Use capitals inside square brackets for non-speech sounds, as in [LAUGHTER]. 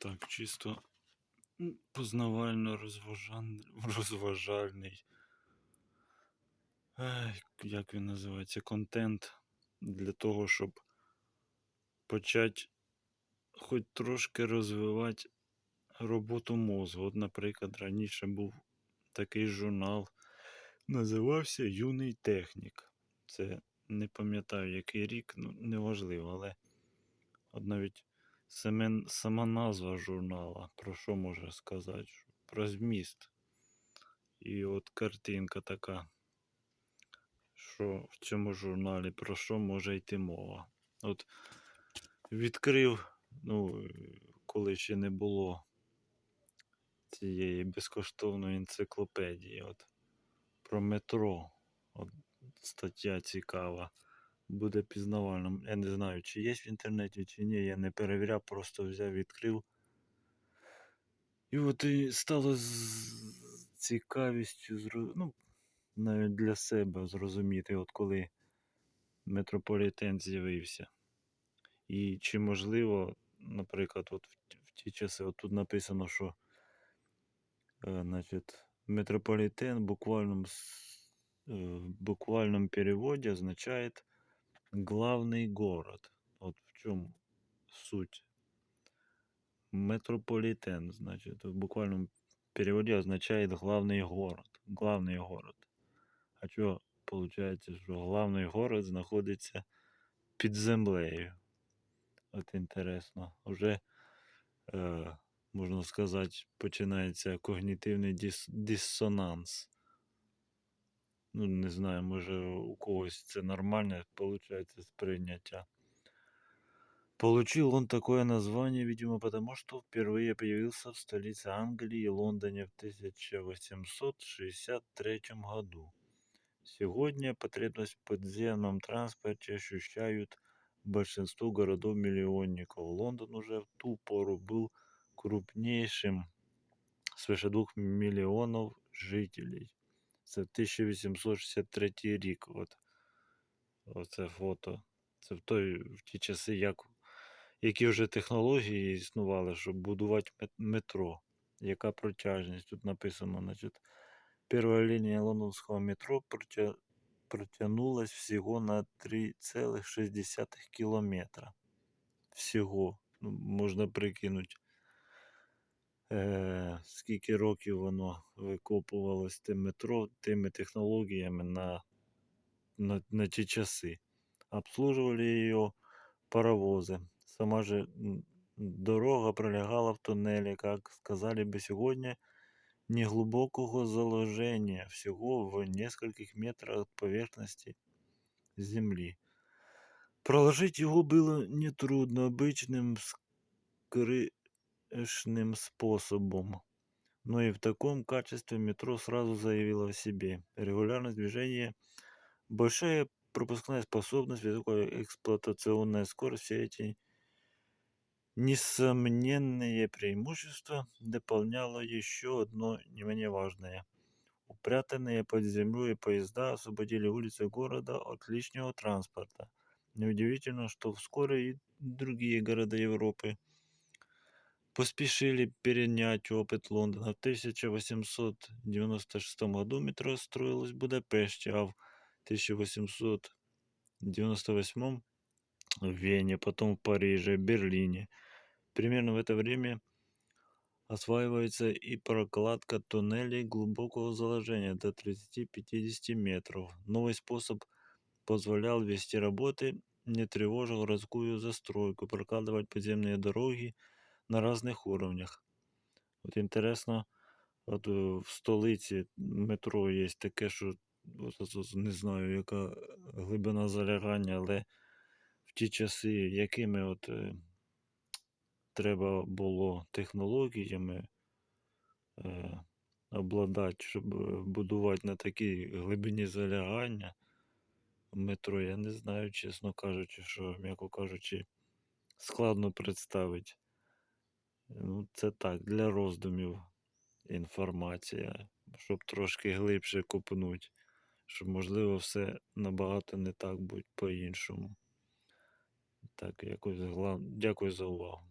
Так, чисто познавально [LAUGHS] розважальний. Як він називається? Контент для того, щоб почати хоч трошки розвивати роботу мозку. От, наприклад, раніше був такий журнал, називався Юний технік. Це не пам'ятаю, який рік, ну неважливо, але от навіть саме, сама назва журнала, про що може сказати? Про зміст. І от картинка така, що в цьому журналі про що може йти мова. От відкрив, ну, коли ще не було цієї безкоштовної енциклопедії. От, про метро. От, стаття цікава. Буде пізнавальним. Я не знаю, чи є в інтернеті, чи ні. Я не перевіряв, просто взяв, відкрив. І от і стало з цікавістю, ну, навіть для себе зрозуміти, от коли метрополітен з'явився. І чи можливо, наприклад, от в, ті- часи, от тут написано, що е, значить, метрополітен в е, в буквальному переводі означає главний город. От в чому суть. Метрополитен, значит, в буквальном переводе означает главный город. Главный город. А что получается, що главний город знаходиться під землею? От інтересно. Уже, е, можна сказати, починається когнітивний дис- диссонанс Ну, не знаю, може у когось це нормальне, получается, сприйняття. Получил он такое название, видимо, потому что впервые появился в столице Англии, Лондоне в 1863 году. Сегодня потребность в подземном транспорте ощущают большинство городов-миллионников. Лондон уже в ту пору был крупнейшим свыше двух миллионов жителей. Це 1863 рік. От. Оце фото. Це в, той, в ті часи, як, які вже технології існували, щоб будувати метро. Яка протяжність? Тут написано, значить, перша лінія лондонського метро протя... протягнулась всього на 3,6 кілометра. Всього. Ну, можна прикинути, е, скільки років воно викопувалось те метро тими технологіями на, на, на ті часи. Обслуживали ее паровозы. Сама же м, дорога пролягала в туннелі, как сказали бы сегодня, неглубокого заложения, всего в нескольких метрах от поверхности земли. Проложить его было нетрудно обычным скрышным способом. Но и в таком качестве метро сразу заявило о себе. Регулярность движения, большая пропускная способность, высокая эксплуатационная скорость, все эти несомненные преимущества дополняло еще одно не менее важное. Упрятанные под землей поезда освободили улицы города от лишнего транспорта. Неудивительно, что вскоре и другие города Европы поспешили перенять опыт Лондона. В 1896 году метро строилось в Будапеште, а в 1898 в Вене, потом в Париже, Берлине. Примерно в это время осваивается и прокладка туннелей глубокого заложения до 30-50 метров. Новый способ позволял вести работы, не тревожа городскую застройку, прокладывать подземные дороги на разных уровнях. От інтересно, от е, в столиці метро є таке, що от не знаю, яка глибина залягання, але в ті часи, якими от е, треба було технологіями е, обладати, щоб е, будувати на такій глибині залягання метро, я не знаю, чесно кажучи, що, м'яко кажучи, складно представити. Ну, це так, для роздумів інформація, щоб трошки глибше купнути, щоб, можливо, все набагато не так будь по-іншому. Так, якось гла... Дякую за увагу.